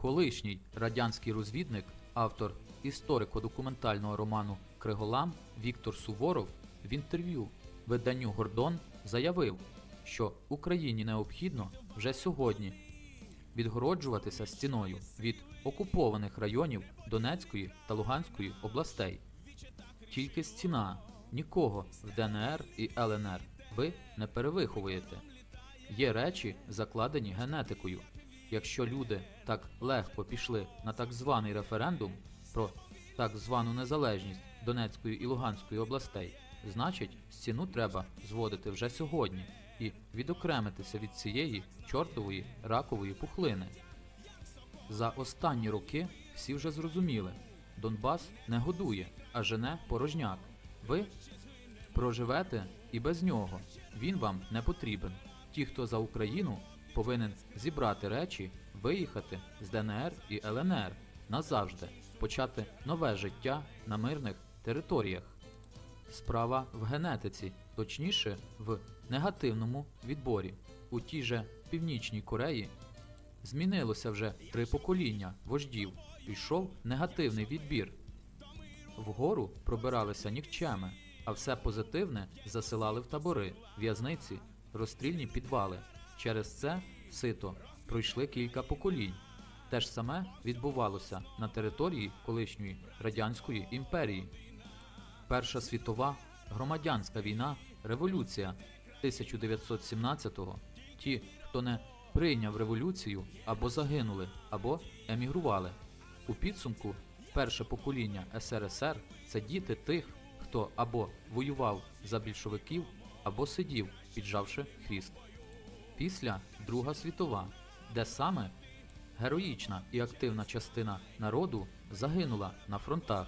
Колишній радянський розвідник, автор історико-документального роману Криголам Віктор Суворов в інтерв'ю виданню Гордон заявив, що Україні необхідно вже сьогодні відгороджуватися стіною від окупованих районів Донецької та Луганської областей. Тільки стіна, нікого в ДНР і ЛНР ви не перевиховуєте. Є речі, закладені генетикою. Якщо люди так легко пішли на так званий референдум про так звану незалежність Донецької і Луганської областей, значить стіну треба зводити вже сьогодні і відокремитися від цієї чортової ракової пухлини. За останні роки всі вже зрозуміли, Донбас не годує, а жене порожняк. Ви проживете і без нього. Він вам не потрібен. Ті, хто за Україну, повинен зібрати речі, виїхати з ДНР і ЛНР назавжди, почати нове життя на мирних територіях. Справа в генетиці, точніше, в негативному відборі. У тій же Північній Кореї змінилося вже три покоління вождів. Пішов негативний відбір. Вгору пробиралися нікчеми, а все позитивне засилали в табори, в'язниці, розстрільні підвали. Через це сито пройшли кілька поколінь. Те ж саме відбувалося на території колишньої радянської імперії. Перша світова громадянська війна, революція 1917-го. Ті, хто не прийняв революцію, або загинули, або емігрували. У підсумку перше покоління СРСР це діти тих, хто або воював за більшовиків, або сидів, піджавши хвіст. Після Друга світова, де саме героїчна і активна частина народу загинула на фронтах,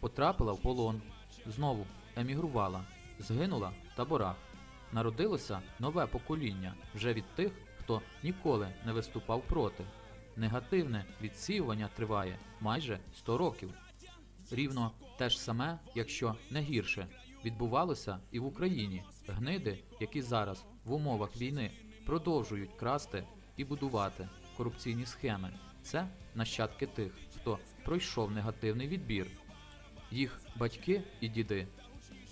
потрапила в полон, знову емігрувала, згинула в таборах. Народилося нове покоління вже від тих, хто ніколи не виступав проти. Негативне відсіювання триває майже 100 років. Рівно те ж саме, якщо не гірше, відбувалося і в Україні. Гниди, які зараз в умовах війни продовжують красти і будувати корупційні схеми. Це нащадки тих, хто пройшов негативний відбір. Їх батьки і діди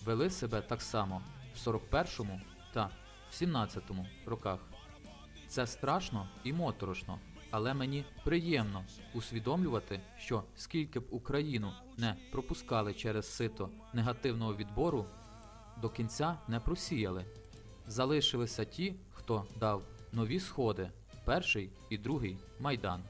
вели себе так само в 41-му та в 17-му роках. Це страшно і моторошно, але мені приємно усвідомлювати, що скільки б Україну не пропускали через сито негативного відбору, до кінця не просіяли. Залишилися ті, хто дав нові сходи, перший і другий майдан.